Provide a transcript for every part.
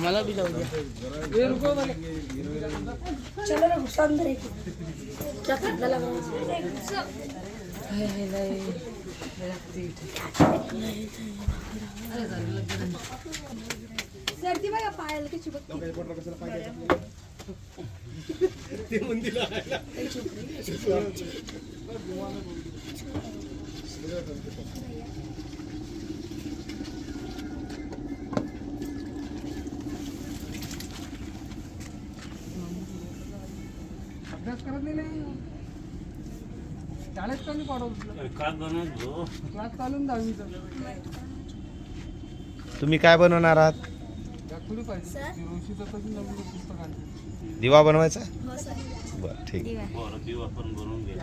मला बी जाऊ. सर्दी बघा पायाला कशी बघते अभ्यास करत नाही नाही शाळेत कमी पाडवलं काय बनवतो क्लास चालून दहावीचं. तुम्ही काय बनवणार आहात? दाखवली पाहिजे. ती ऋषीचं तसं नवीन पुस्तक आणते दिवा बनवायचा? हो बरं ठीक. बरं दिवा पण बनवून घे.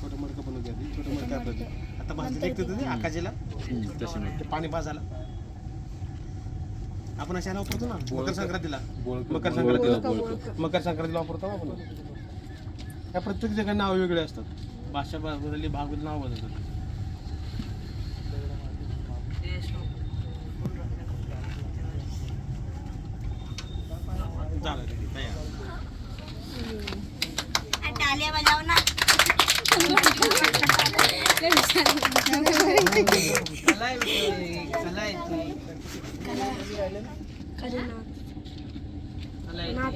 छोटं मडकं बनवून घ्या छोटं मडकं आपलं ते. आता भाजी देखते ते आकाशीला ते पाणी भाजायला. आपण अशा वापरतो ना? मकर संक्रांतीला. मकर संक्रांतीला. मकर संक्रांतीला वापरतो ना आपण? या प्रत्येक जगात नाव वेगळे असतात. भाषा बदलली भाग बदल नाव बदलतात. झालं रेडी, तयार टालिया बजाओ ना नाद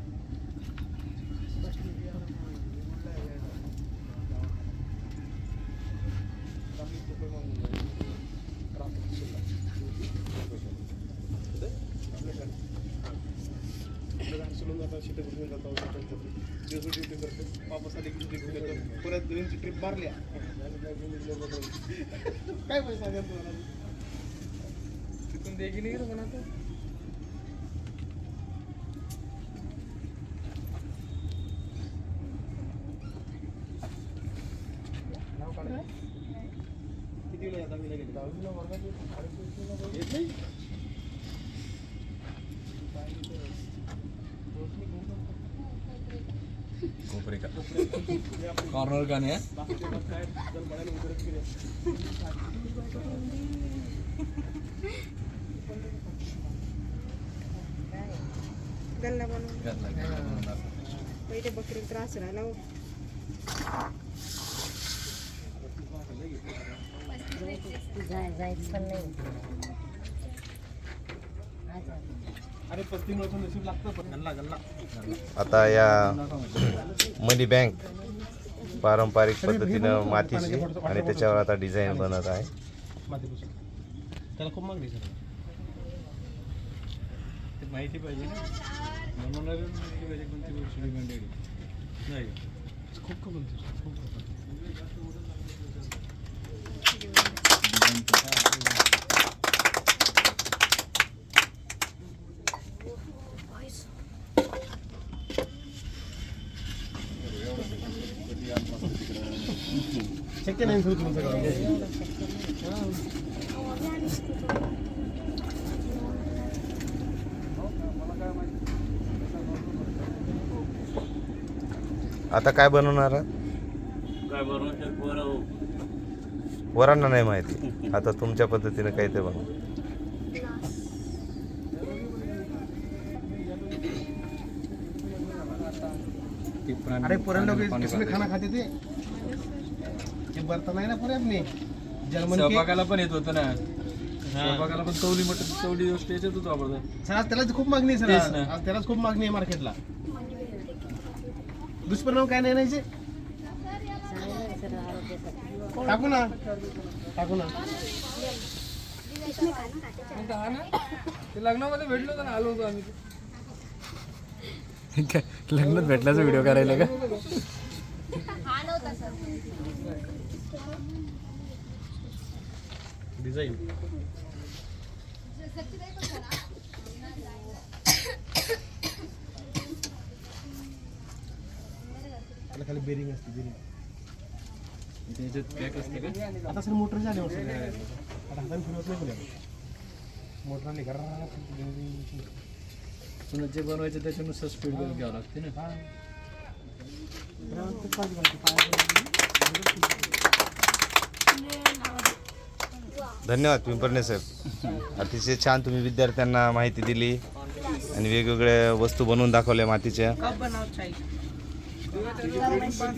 शेतात घेऊन जातो? दिवस ड्युटी करतो वापस आले की घेऊन येतो. परत दोनची ट्रिप मारल्या. काय पैसा द्या तुम्हाला? तिथून देगी नाही पण आता. किती वेळ आता मी गेली दहावीला वर्गात येत. नाही? कॉर्नर का नाही जर म्हणाले उघडच केले गल्ला बनवून पहिले बकरी त्रास राहिला हो. नशीब लागतं पण गल्ला गल्ला आता या मनी बँक पारंपरिक पद्धतीनं मातीची आणि त्याच्यावर आता डिझाईन बनत आहे. त्याला खूप मागणी सर माहिती पाहिजे ना. माहिती पाहिजे कोणती गोष्ट डिमांडेड नाही खूप खूप खूप खूप शक्य नाही सर तुमचं आता काय बनवणार? काय बनवतात पोरं वरांना नाही माहिती. आता तुमच्या पद्धतीनं काही ते बनव. अरे पुरण लोग इसमें खाना खाते थे ते? बर्तन आहे ना पुरे अपने जर्मन के पण येत होतं ना. स्वयंपाकाला पण तवली मटण तवली गोष्ट याच्यातच वापरतात. सर आज त्यालाच खूप मागणी आहे सर. तेच आज. ना. आज त्यालाच खूप मागणी आहे मार्केटला दुष्परिणाम काय नाही ना याचे? टाकू ना. टाकू ना. हा लग्नामध्ये भेटलो होतो ना आलो होतो आम्ही. लग्नात भेटल्याचा व्हिडिओ करायला का? डिझाईन त्याला खाली बेरिंग असते बेरिंग त्याच्यात पॅक असते का? आता सर मोटर झाले आता हाताने फिरवत नाही मोटरने घरा पुन्हा जे बनवायचं त्याच्यानुसार स्पीड घ्यावं लागते ना. धन्यवाद पिंपरणे साहेब. अतिशय छान तुम्ही विद्यार्थ्यांना माहिती दिली आणि वेगवेगळ्या वस्तू बनवून दाखवल्या मातीच्या.